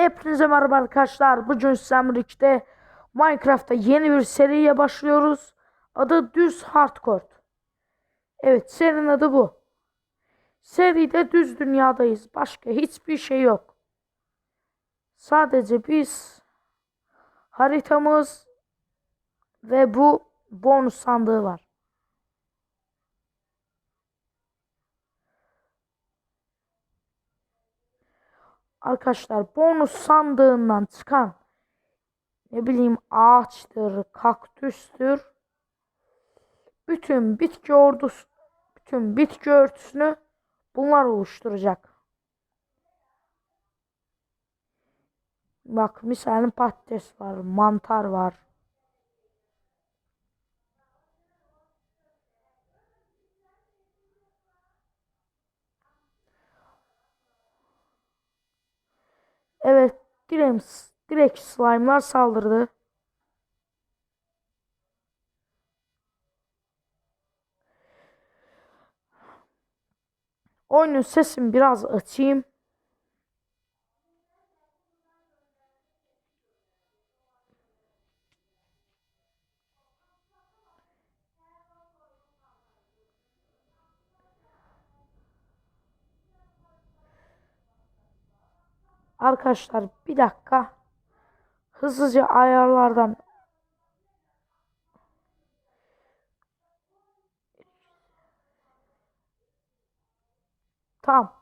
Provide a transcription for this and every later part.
Hepinize merhaba arkadaşlar. Bugün birlikte Minecraft'ta yeni bir seriye başlıyoruz. Adı Düz Hardcore. Evet serinin adı bu. Seride düz dünyadayız. Başka hiçbir şey yok. Sadece biz haritamız ve bu bonus sandığı var. Arkadaşlar bonus sandığından çıkan ne bileyim ağaçtır, kaktüstür. Bütün bitki ordusu, bütün bitki örtüsünü bunlar oluşturacak. Bak misalin patates var, mantar var. Evet, direkt, direkt slime'lar saldırdı. Oyunun sesini biraz açayım. Arkadaşlar bir dakika. Hızlıca ayarlardan Tamam.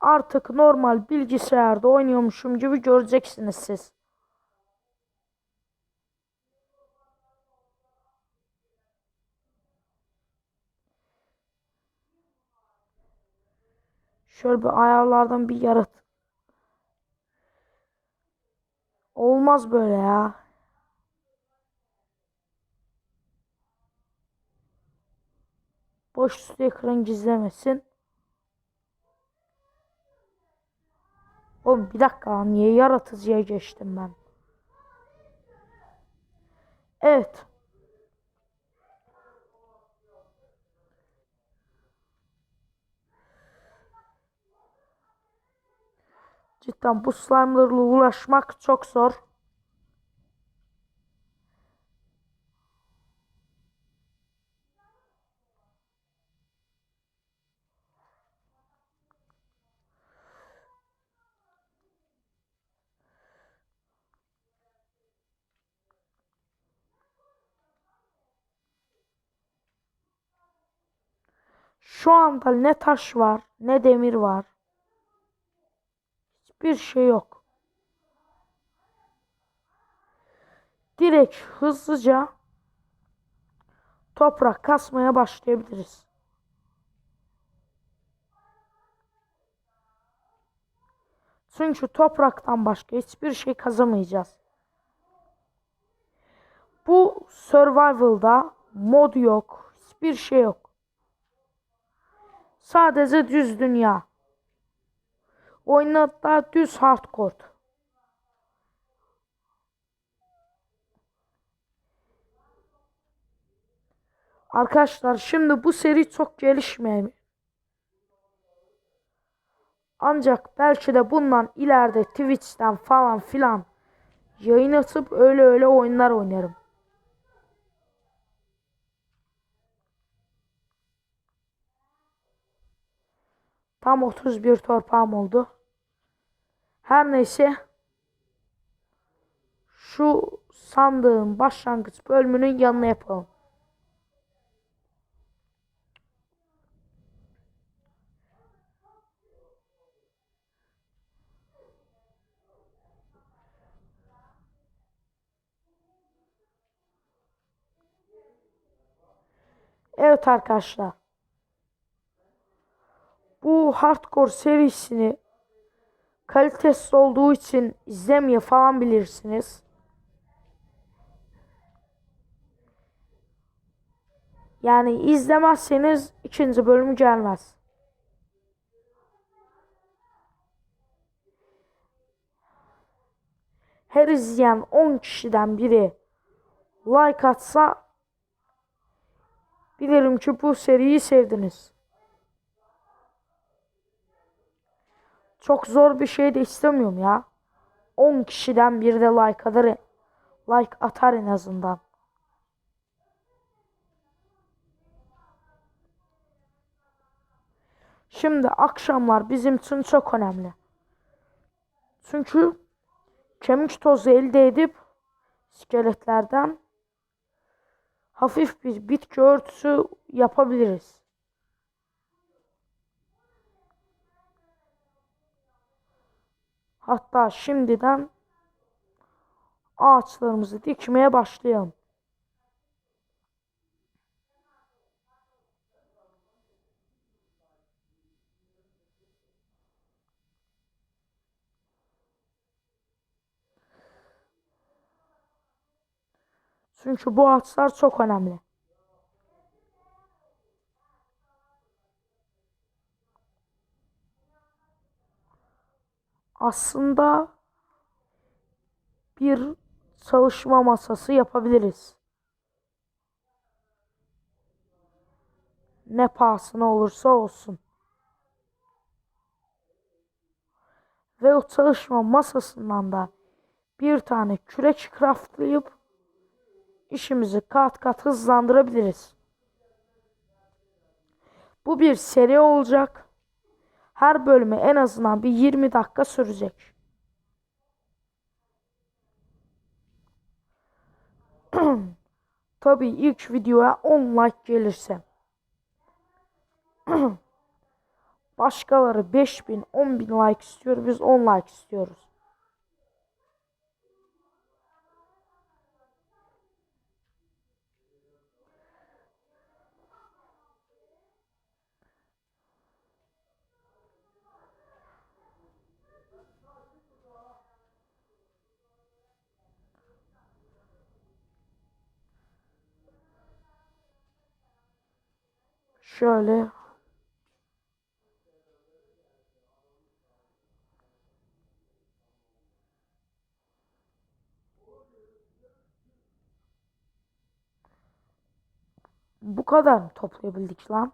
Artık normal bilgisayarda oynuyormuşum gibi göreceksiniz siz. Şöyle bir ayarlardan bir yarat. Olmaz böyle ya. Boş üstü ekran gizlemesin. Oğlum bir dakika niye yaratıcıya geçtim ben? Evet. Cidden bu slime'larla uğraşmak çok zor. Şu anda ne taş var, ne demir var. Hiçbir şey yok. Direkt hızlıca toprak kasmaya başlayabiliriz. Çünkü topraktan başka hiçbir şey kazamayacağız. Bu survival'da mod yok, hiçbir şey yok. Sadece düz dünya. Oyunun hatta düz hardcore. Arkadaşlar şimdi bu seri çok gelişmiyor. Ancak belki de bundan ileride Twitch'ten falan filan yayın açıp öyle öyle oyunlar oynarım. Tam 31 torpağım oldu. Her neyse. Şu sandığın başlangıç bölümünün yanına yapalım. Evet arkadaşlar. Bu hardcore serisini kalitesiz olduğu için izlemeye falan bilirsiniz. Yani izlemezseniz ikinci bölümü gelmez. Her izleyen 10 kişiden biri like atsa bilirim ki bu seriyi sevdiniz. Çok zor bir şey de istemiyorum ya. 10 kişiden bir de like atar. Like atar en azından. Şimdi akşamlar bizim için çok önemli. Çünkü kemik tozu elde edip iskeletlerden hafif bir bitki örtüsü yapabiliriz. Hatta şimdiden ağaçlarımızı dikmeye başlayalım. Çünkü bu ağaçlar çok önemli. Aslında bir çalışma masası yapabiliriz. Ne pahasına olursa olsun. Ve o çalışma masasından da bir tane kürek craftlayıp işimizi kat kat hızlandırabiliriz. Bu bir seri olacak. Her bölümü en azından bir 20 dakika sürecek. Tabii ilk videoya 10 like gelirse. Başkaları 5000, 10000 like istiyor. Biz 10 like istiyoruz. Şöyle Bu kadar mı toplayabildik lan?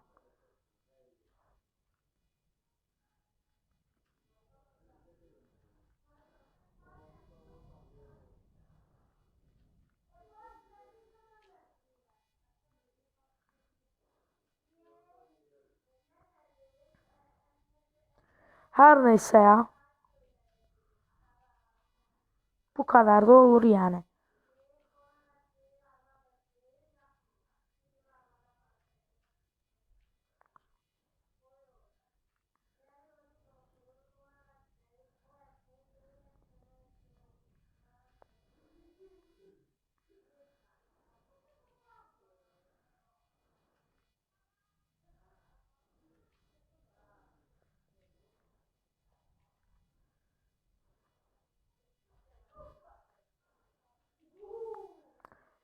Her neyse ya. Bu kadar da olur yani.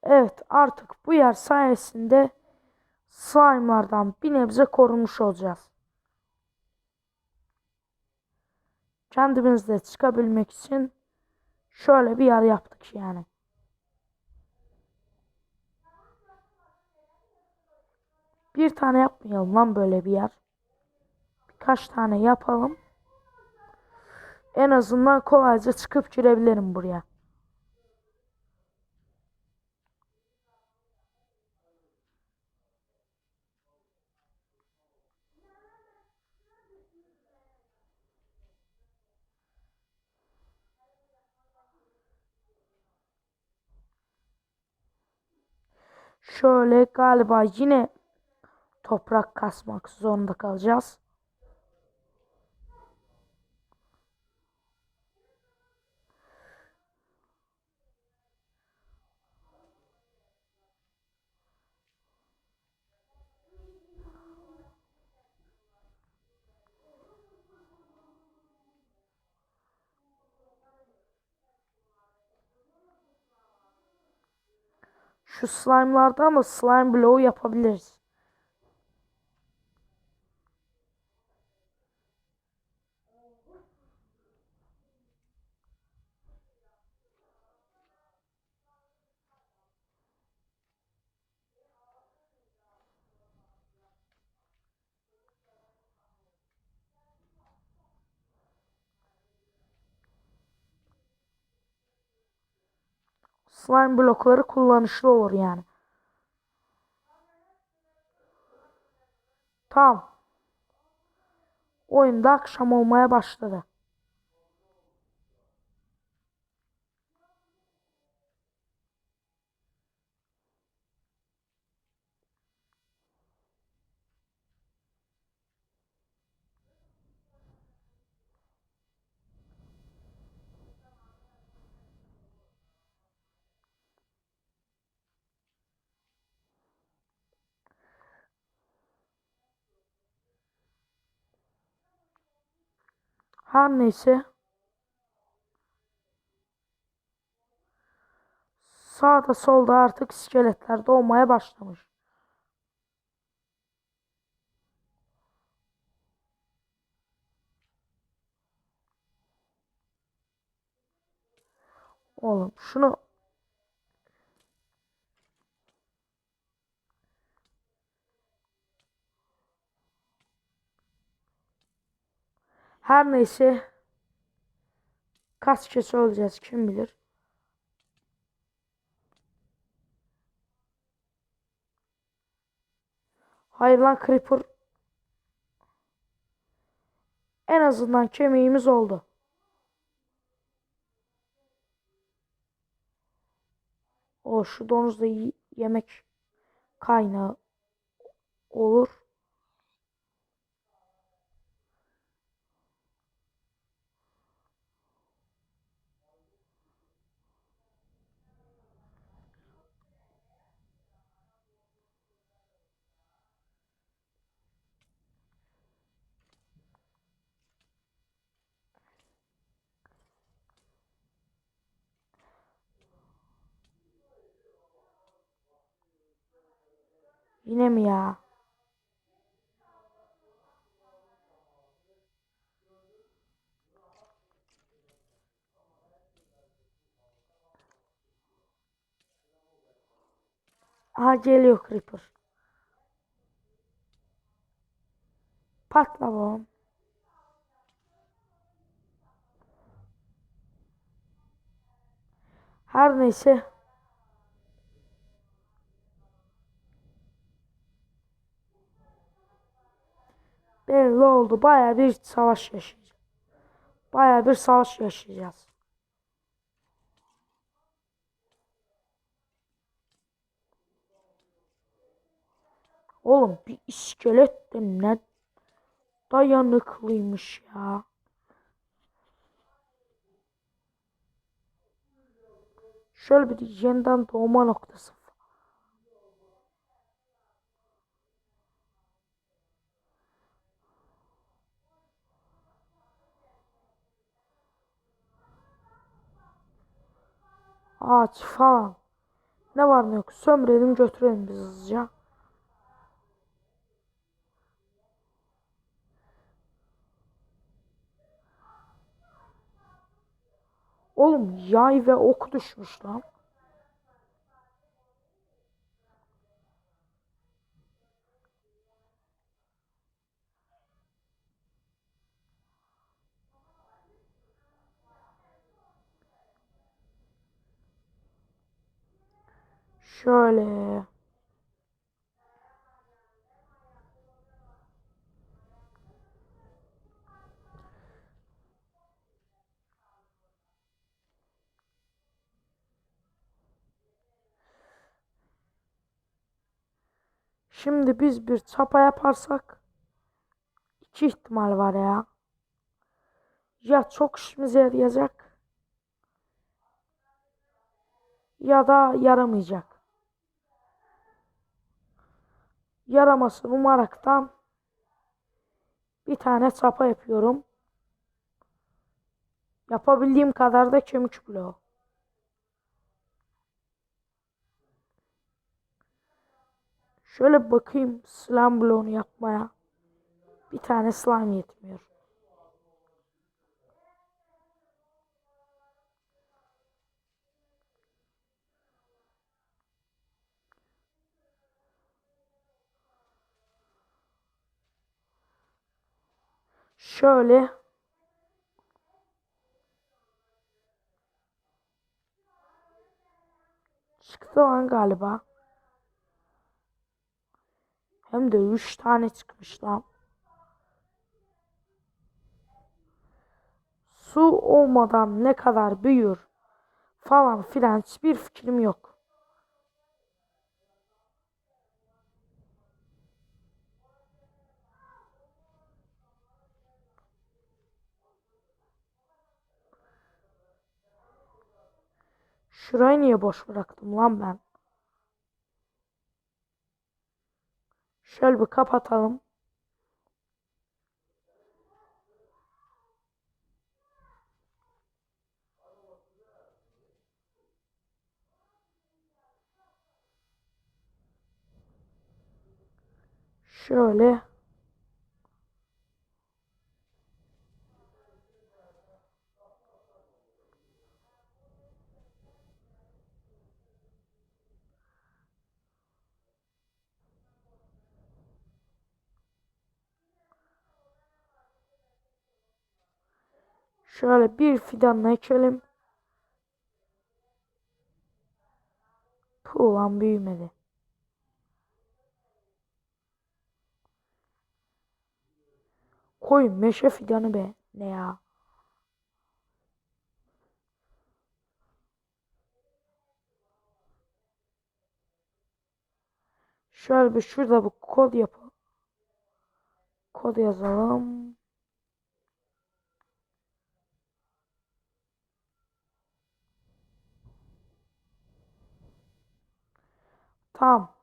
Evet artık bu yer sayesinde slime'lardan bir nebze korunmuş olacağız. Kendimizde çıkabilmek için şöyle bir yer yaptık yani. Bir tane yapmayalım lan böyle bir yer. Birkaç tane yapalım. En azından kolayca çıkıp girebilirim buraya. Şöyle galiba yine toprak kasmak zorunda kalacağız. Şu slime'larda ama slime bloğu yapabiliriz. Slime blokları kullanışlı olur yani. Tamam. Oyunda akşam olmaya başladı. Her neyse. Sağda solda artık iskeletler doğmaya başlamış. Oğlum şunu Her neyse kaç kişi olacağız kim bilir. Hayır lan Creeper. En azından kemiğimiz oldu. O şu domuz da y- yemek kaynağı olur. Yine mi ya? Aha geliyor Creeper. Patla babam. Her neyse. Belli oldu. Baya bir savaş yaşayacağız. Baya bir savaş yaşayacağız. Oğlum bir iskelet de ne dayanıklıymış ya. Şöyle bir yeniden doğma noktası. Ağaç falan. Ne var ne yok sömürelim götürelim biz hızlıca. Oğlum yay ve ok düşmüş lan. Şöyle. Şimdi biz bir çapa yaparsak iki ihtimal var ya. Ya çok işimize yarayacak ya da yaramayacak. Yaramasın umaraktan bir tane çapa yapıyorum. Yapabildiğim kadar da kemik bloğu. Şöyle bakayım slime bloğunu yapmaya. Bir tane slime yetmiyor. Şöyle Çıktı lan galiba. Hem de 3 tane çıkmış lan. Su olmadan ne kadar büyür falan filan hiçbir fikrim yok. Şurayı niye boş bıraktım lan ben? Şöyle bir kapatalım. Şöyle. Şöyle bir fidanla ekelim. Puh lan büyümedi. Koy meşe fidanı be. Ne ya? Şöyle bir şurada bir kod yapalım. Kod yazalım. Tamam.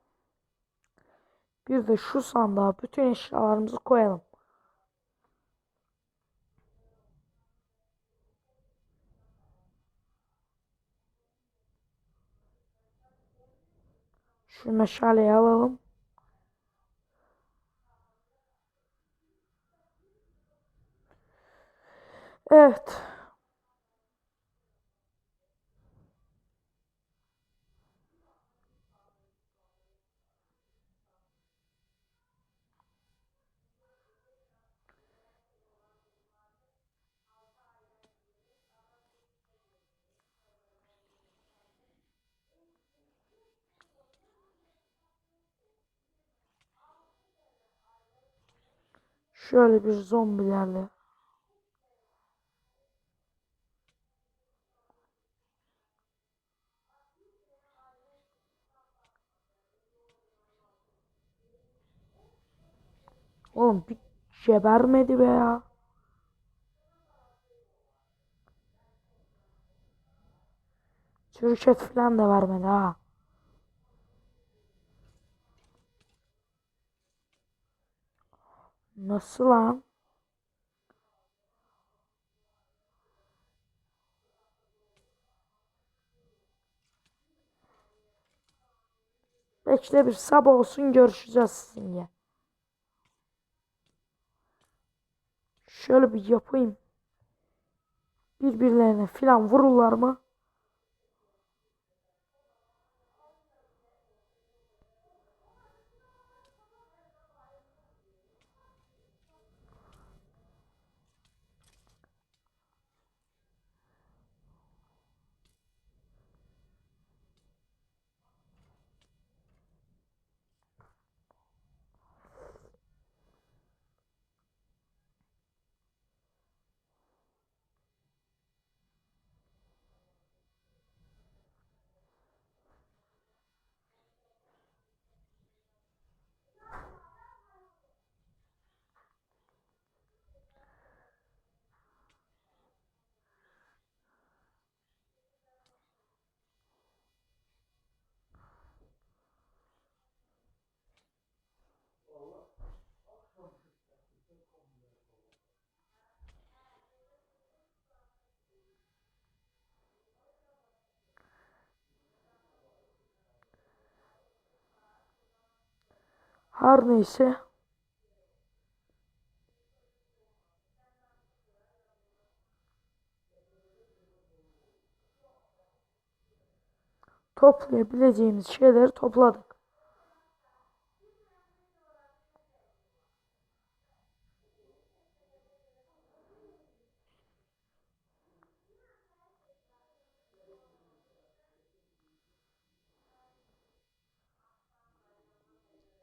Bir de şu sandığa bütün eşyalarımızı koyalım. Şu meşaleyi alalım. Evet. Şöyle bir zombilerle. Oğlum bir gebermedi be ya. Et falan da vermedi ha. Nasıl lan? Bekle bir sabah olsun görüşeceğiz sizinle. Şöyle bir yapayım. Birbirlerine filan vururlar mı? Her neyse. Toplayabileceğimiz şeyleri topladık.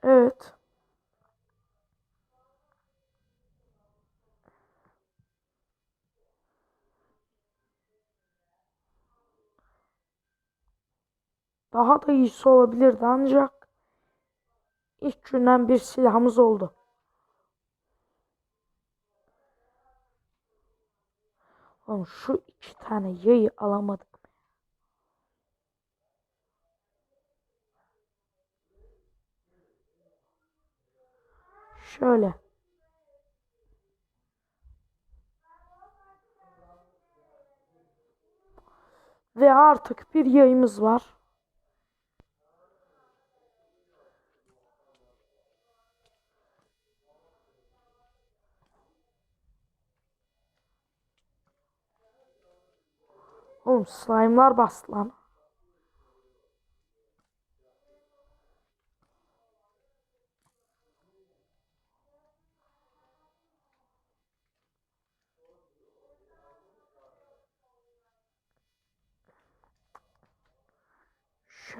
Evet. Daha da iyisi olabilirdi ancak ilk günden bir silahımız oldu. Oğlum şu iki tane yayı alamadık. Şöyle. Ve artık bir yayımız var. Oğlum slime'lar bastı lan.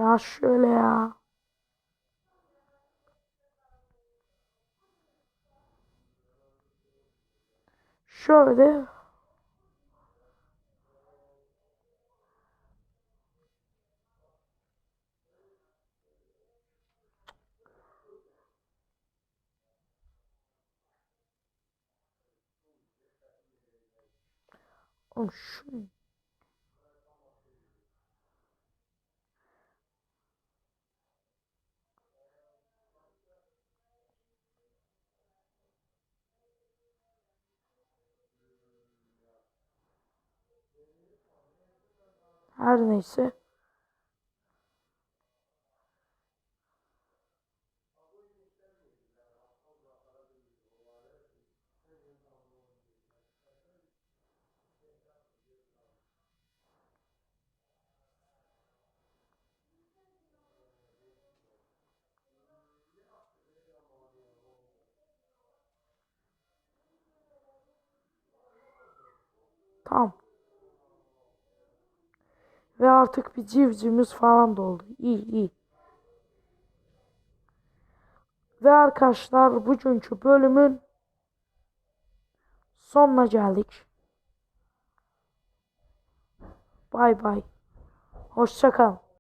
Ya şöyle ya. Şöyle. Oğlum şu her neyse. Tamam. Ve artık bir civcivimiz falan da oldu. İyi iyi. Ve arkadaşlar bugünkü bölümün sonuna geldik. Bay bay. Hoşça kalın.